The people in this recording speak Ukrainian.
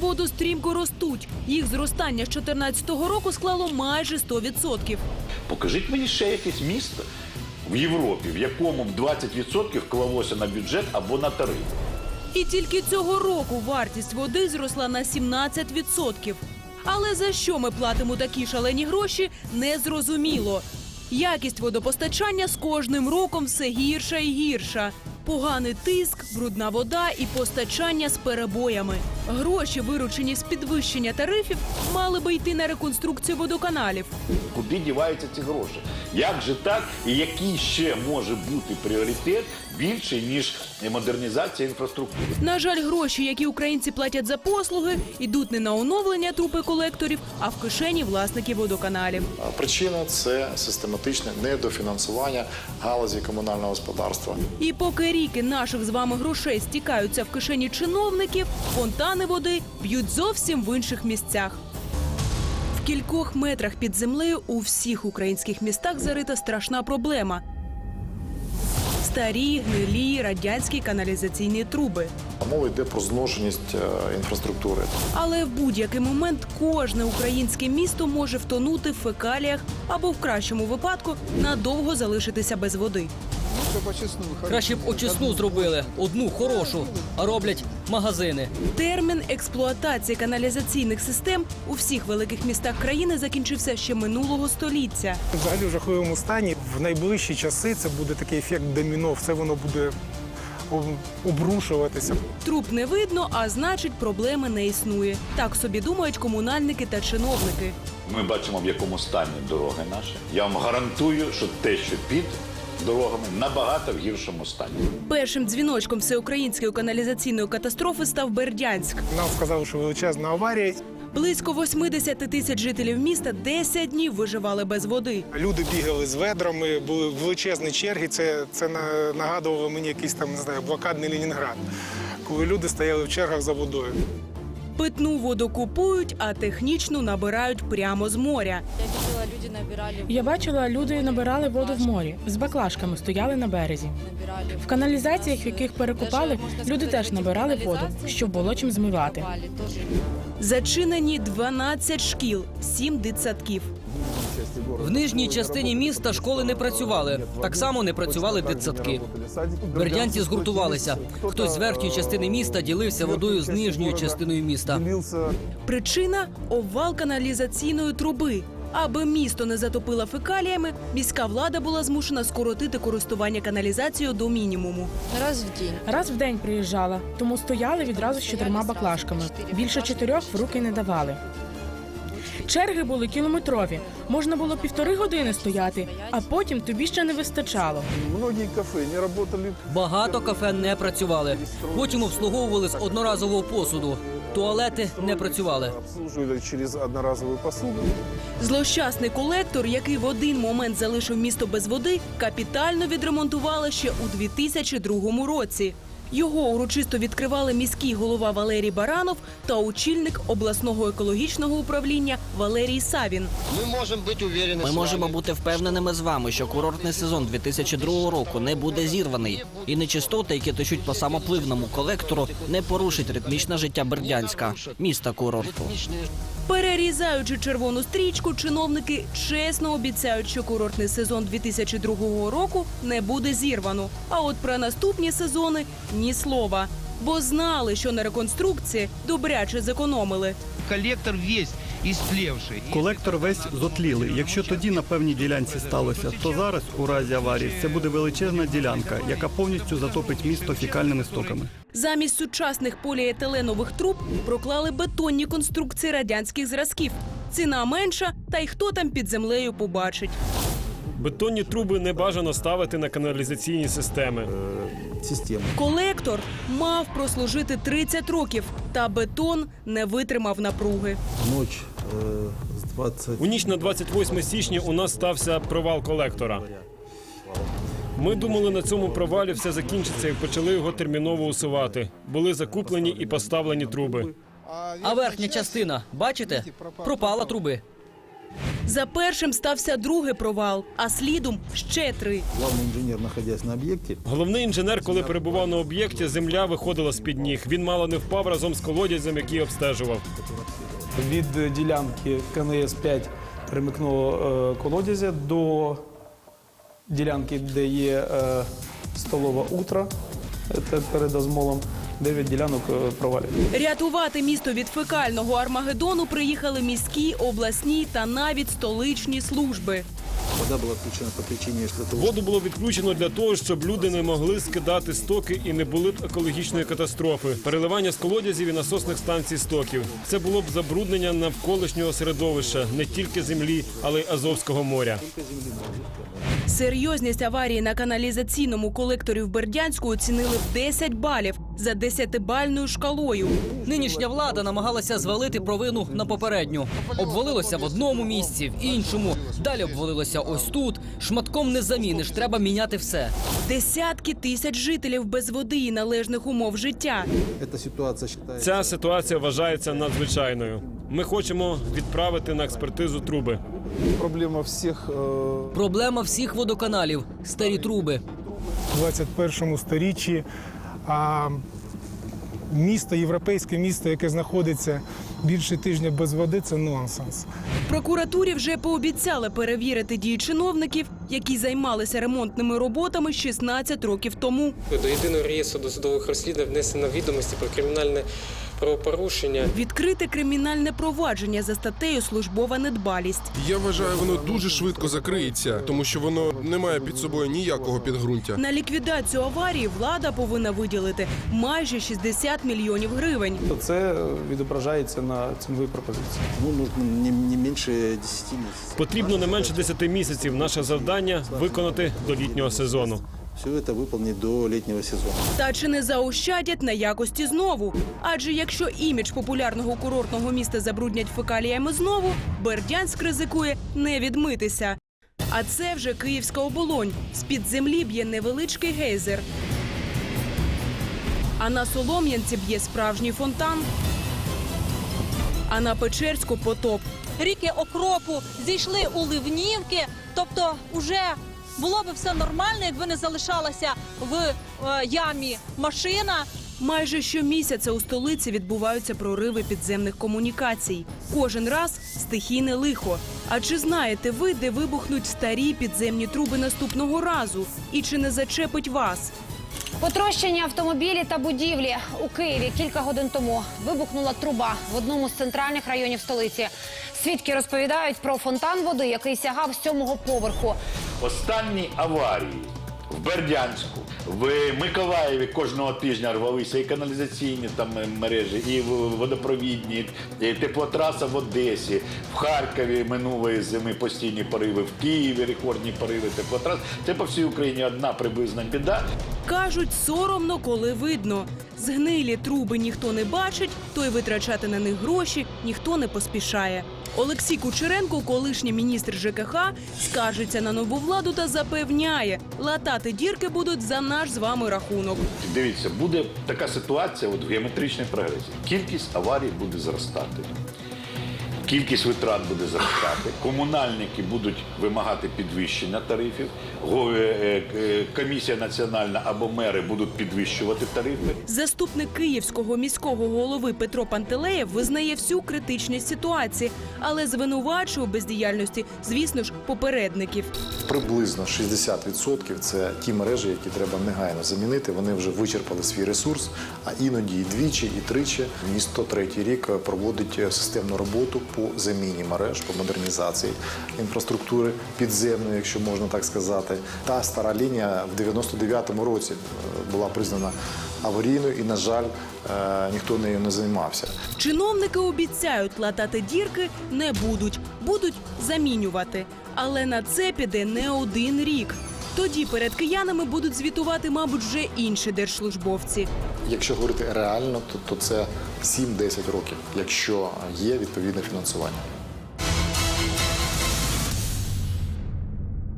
Воду стрімко ростуть. Їх зростання з 2014 року склало майже 100%. Покажіть мені ще якесь місто в Європі, в якому б 20% клалося на бюджет або на тариф. І тільки цього року вартість води зросла на 17%. Але за що ми платимо такі шалені гроші, не зрозуміло. Якість водопостачання з кожним роком все гірша і гірша. Поганий тиск, брудна вода і постачання з перебоями. Гроші, виручені з підвищення тарифів, мали би йти на реконструкцію водоканалів. Куди діваються ці гроші? Як же так? І який ще може бути пріоритет більший, ніж модернізація інфраструктури? На жаль, гроші, які українці платять за послуги, йдуть не на оновлення трупи колекторів, а в кишені власників водоканалів. Причина це систематичне недофінансування галузі комунального господарства. І поки ріки наших з вами грошей стікаються в кишені чиновників, фонтани води б'ють зовсім в інших місцях. В кількох метрах під землею у всіх українських містах зарита страшна проблема. Старі, гнилі, радянські каналізаційні труби. Мова йде про зношеність е, інфраструктури. Але в будь-який момент кожне українське місто може втонути в фекаліях або в кращому випадку надовго залишитися без води. Краще б очисну зробили, одну хорошу, а роблять магазини. Термін експлуатації каналізаційних систем у всіх великих містах країни закінчився ще минулого століття. Взагалі в жахливому стані. В найближчі часи це буде такий ефект доміно, все воно буде обрушуватися. Труб не видно, а значить, проблеми не існує. Так собі думають комунальники та чиновники. Ми бачимо, в якому стані дороги наші. Я вам гарантую, що те, що під дорогами, набагато в гіршому стані. Першим дзвіночком всеукраїнської каналізаційної катастрофи став Бердянськ. Нам сказали, що величезна аварія. Близько 80 тисяч жителів міста 10 днів виживали без води. Люди бігали з ведрами, були величезні черги. Це, це на- нагадувало мені якийсь там не знаю, блокадний Ленінград, коли люди стояли в чергах за водою. Питну воду купують, а технічну набирають прямо з моря. Я. Бачила, люди набирали воду в морі з баклажками, стояли на березі. В каналізаціях, в яких перекопали, люди теж набирали воду, щоб було чим змивати. Зачинені 12 шкіл, 7 дитсадків. В нижній частині міста школи не працювали. Так само не працювали дитсадки. Бердянці згуртувалися. Хтось з верхньої частини міста ділився водою з нижньою частиною міста. Причина обвал каналізаційної труби. Аби місто не затопило фекаліями, міська влада була змушена скоротити користування каналізацією до мінімуму. Раз в день. Раз в день приїжджала, тому стояли відразу з чотирма баклажками. Більше чотирьох в руки не давали. Черги були кілометрові. Можна було півтори години стояти, а потім тобі ще не вистачало. Многие кафе не работали. Багато кафе не працювали. Потім обслуговували з одноразового посуду. Туалети не працювали. Обслуживали через одноразовую посуду. Злощасний колектор, який в один момент залишив місто без води, капітально відремонтували ще у 2002 році. Його урочисто відкривали міський голова Валерій Баранов та очільник обласного екологічного управління Валерій Савін. Ми можемо бути уверені. Ми можемо бути впевненими з вами, що курортний сезон 2002 року не буде зірваний, і нечистоти, які течуть по самопливному колектору, не порушить ритмічне життя Бердянська, міста курорту. Перерізаючи червону стрічку, чиновники чесно обіцяють, що курортний сезон 2002 року не буде зірвано. А от про наступні сезони ні слова. Бо знали, що на реконструкції добряче зекономили. Колектор весь истлевший. Колектор весь зотлілий. Якщо тоді на певній ділянці сталося, то зараз, у разі аварії, це буде величезна ділянка, яка повністю затопить місто фікальними стоками. Замість сучасних поліетиленових труб проклали бетонні конструкції радянських зразків. Ціна менша, та й хто там під землею побачить. Бетонні труби не бажано ставити на каналізаційні системи. Система. Колектор мав прослужити 30 років, та бетон не витримав напруги. Ночь э, с 20... У ніч на 28 січня у нас стався провал колектора. Ми думали, на цьому провалі все закінчиться і почали його терміново усувати. Були закуплені і поставлені труби. А верхня частина, бачите, пропала труби. За першим стався другий провал, а слідом ще три. Главный инженер, находясь на объекте, Головний інженер, коли перебував на об'єкті, земля виходила з під ніг. Він мало не впав разом з колодязем, який обстежував. Від ділянки КНС 5 перемикнуло е, колодязя до ділянки, де є е, столова утра, це перед Азмолом, 9 ділянок провалять. провалів. Рятувати місто від фекального армагеддону приїхали міські, обласні та навіть столичні служби. Вода была отключена по причине, что это Воду було відключено для того, щоб люди не могли скидати стоки і не були б екологічної катастрофи. Переливання з колодязів і насосних станцій стоків. Це було б забруднення навколишнього середовища, не тільки землі, але й Азовського моря. Серйозність аварії на каналізаційному колекторі в Бердянську оцінили в 10 балів за 10-бальною шкалою. Нинішня влада намагалася звалити провину на попередню. Обвалилося в одному місці, в іншому. Далі обвалилося ось тут. Шматком не заміниш, треба міняти все. Десятки тисяч жителів без води і належних умов життя. эта ситуация считается... Ця ситуація вважається надзвичайною. Ми хочемо відправити на експертизу труби. Проблема всех... э, Проблема всіх водоканалів старі труби. У 21 сторіччі а місто, європейське місто, яке знаходиться більше тижня без води, це нонсенс. Прокуратурі вже пообіцяли перевірити дії чиновників, які займалися ремонтними роботами 16 років тому. До єдиного реєстру досудових розслідувань внесено відомості про кримінальне правопорушення. Відкрите кримінальне провадження за статтею службова недбалість. Я вважаю, воно дуже швидко закриється, тому що воно не має під собою ніякого підґрунтя. На ліквідацію аварії влада повинна виділити майже 60 мільйонів гривень. Це відображається на ціновій пропозиції. Ну, нужно не, не меньше 10 месяцев. Потрібно не менше 10 місяців. Наше завдання виконати до літнього сезону. Все это выполнить до летнего сезона. Та чи не заощадять на якості знову? Адже якщо імідж популярного курортного міста забруднять фекаліями знову, Бердянськ ризикує не відмитися. А це вже київська оболонь. З-під землі б'є невеличкий гейзер. А на Солом'янці б'є справжній фонтан. А на Печерську потоп. Ріки окропу зійшли у ливнівки, тобто вже було би все нормально, якби не залишалася в е, ямі машина. Майже щомісяця у столиці відбуваються прориви підземних комунікацій. Кожен раз стихійне лихо. А чи знаєте ви, де вибухнуть старі підземні труби наступного разу? І чи не зачепить вас? Потрощені автомобілі та будівлі у Києві кілька годин тому вибухнула труба в одному з центральних районів столиці. Свідки розповідають про фонтан води, який сягав сьомого поверху. Останні аварії в Бердянську, в Миколаєві кожного тижня рвалися і каналізаційні там е, мережі, і водопровідні, і теплотраса в Одесі, в Харкові минулої зими постійні пориви, в Києві рекордні пориви теплотрас. Це по всій Україні одна приблизна біда. Кажуть, соромно, коли видно. Згнилі труби ніхто не бачить, то й витрачати на них гроші ніхто не поспішає. Олексій Кучеренко, колишній міністр ЖКХ, скаржиться на нову владу та запевняє, латати дірки будуть за наш з вами рахунок. Дивіться, буде така ситуація от в геометричній прогресії. Кількість аварій буде зростати. Кількість витрат буде зростати, комунальники будуть вимагати підвищення тарифів, го- е, е, комісія національна або мери будуть підвищувати тарифи. Заступник київського міського голови Петро Пантелеєв визнає всю критичність ситуації, але звинувачує у бездіяльності, звісно ж, попередників. Приблизно 60% це ті мережі, які треба негайно замінити. Вони вже вичерпали свій ресурс, а іноді і двічі, і тричі. Місто третій рік проводить системну роботу по заміні мереж, по модернізації інфраструктури підземної, якщо можна так сказати. Та стара лінія в 99-му році е, була признана аварійною, і, на жаль, е, ніхто нею не займався. Чиновники обіцяють латати дірки не будуть, будуть замінювати. Але на це піде не один рік. Тоді перед киянами будуть звітувати, мабуть, вже інші держслужбовці. Якщо говорити реально, то, то це 7-10 років, якщо є відповідне фінансування.